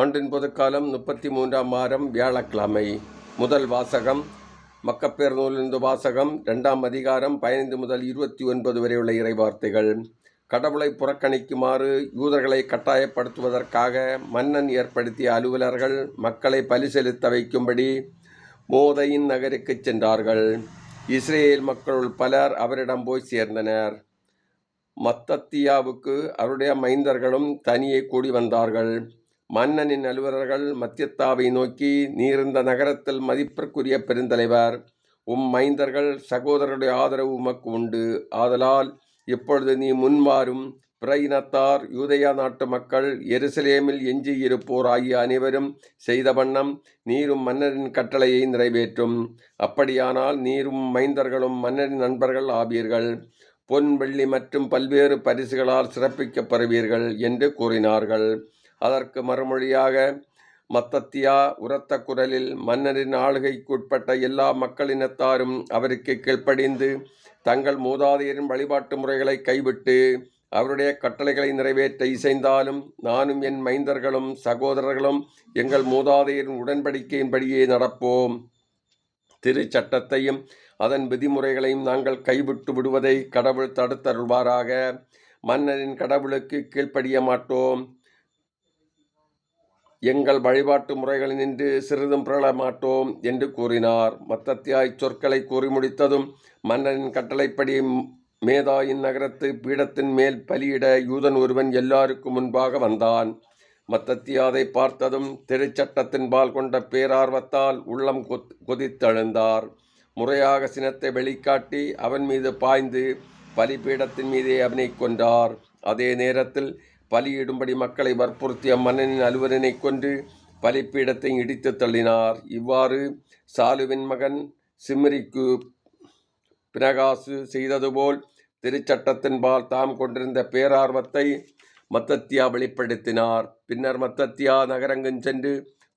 ஆண்டின் பொதுக்காலம் முப்பத்தி மூன்றாம் வாரம் வியாழக்கிழமை. முதல் வாசகம் மக்கப்பேர் நூலிருந்து வாசகம் இரண்டாம் அதிகாரம் பதினைந்து முதல் இருபத்தி ஒன்பது வரை உள்ள இறைவார்த்தைகள். கடவுளை புறக்கணிக்குமாறு யூதர்களை கட்டாயப்படுத்துவதற்காக மன்னன் ஏற்படுத்திய அலுவலர்கள் மக்களை பலி செலுத்த வைக்கும்படி மோதையின் நகருக்கு சென்றார்கள். இஸ்ரேல் மக்களுள் பலர் அவரிடம் போய் சேர்ந்தனர். மத்தத்தியாவுக்கு அவருடைய மைந்தர்களும் தனியே கூடி வந்தார்கள். மன்னனின் அலுவலர்கள் மத்தியத்தாவை நோக்கி நீர்ந்த நகரத்தில் மதிப்பிற்குரிய பெருந்தலைவர். உம் மைந்தர்கள் சகோதரருடைய ஆதரவு உமக்கு உண்டு. ஆதலால் இப்பொழுது நீ முன்வாரும் பிற இனத்தார் யூதயா நாட்டு மக்கள் எருசலேமில் எஞ்சியிருப்போர் ஆகிய அனைவரும் செய்த வண்ணம் நீரும் மன்னரின் கட்டளையை நிறைவேற்றும். அப்படியானால் நீரும் மைந்தர்களும் மன்னரின் நண்பர்கள் ஆவீர்கள். பொன் வெள்ளி மற்றும் பல்வேறு பரிசுகளால் சிறப்பிக்கப்படுவீர்கள் என்று கூறினார்கள். அதற்கு மறுமொழியாக மத்தத்தியா உரத்த குரலில் மன்னரின் ஆளுகைக்குட்பட்ட எல்லா மக்களினத்தாரும் அவருக்கு கீழ்ப்படிந்து தங்கள் மூதாதையரின் வழிபாட்டு முறைகளை கைவிட்டு அவருடைய கட்டளைகளை நிறைவேற்ற இசைந்தாலும் நானும் என் மைந்தர்களும் சகோதரர்களும் எங்கள் மூதாதையரின் உடன்படிக்கையின்படியே நடப்போம். திருச்சட்டத்தையும் அதன் விதிமுறைகளையும் நாங்கள் கைவிட்டு விடுவதை கடவுள் தடுத்தருள்வாராக. மன்னரின் கடவுளுக்கு கீழ்ப்படிய மாட்டோம். எங்கள் வழிபாட்டு முறைகளில் நின்று சிறிதும் பிறளமாட்டோம் என்று கூறினார். மத்தத்தியாய் சொற்களை கூறி முடித்ததும் மன்னரின் கட்டளைப்படி மேதாயின் நகரத்து பீடத்தின் மேல் பலியிட யூதன் ஒருவன் எல்லாருக்கும் முன்பாக வந்தான். மத்தத்தியாதை பார்த்ததும் திருச்சட்டத்தின் பால் கொண்ட பேரார்வத்தால் உள்ளம் கொதித்தெழுந்தார். முறையாக சினத்தை வெளிக்காட்டி அவன் மீது பாய்ந்து பலிபீடத்தின் மீதே அவனை கொன்றார். அதே நேரத்தில் பலியிடும்படி மக்களை வற்புறுத்திய மன்னனின் அலுவலனை கொண்டு பலிப்பீடத்தை இடித்து தள்ளினார். இவ்வாறு சாலுவின் மகன் சிம்ரிக்கு பிரகாசு செய்ததுபோல் திருச்சட்டத்தின்பால் தாம் கொண்டிருந்த பேரார்வத்தை மத்தத்தியா வெளிப்படுத்தினார். பின்னர் மத்தத்தியா நகரங்கும் சென்று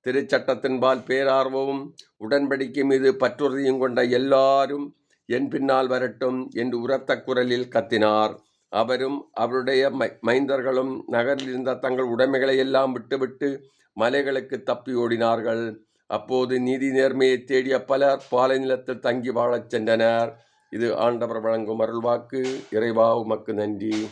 திருச்சட்டத்தின்பால் பேரார்வமும் உடன்படிக்கை மீது பற்றுறுதியும் கொண்ட எல்லாரும் என் பின்னால் வரட்டும் என்று உரத்த குரலில் கத்தினார். அவரும் அவருடைய மைந்தர்களும் நகரில் இருந்த தங்கள் உடைமைகளை எல்லாம் விட்டுவிட்டு மலைகளுக்கு தப்பி ஓடினார்கள். அப்போது நீதி நேர்மையை தேடிய பலர் பாலை நிலத்தில் தங்கி வாழச் சென்றனர். இது ஆண்டவர் வழங்கும் அருள்வாக்கு. இறைவா உமக்கு நன்றி.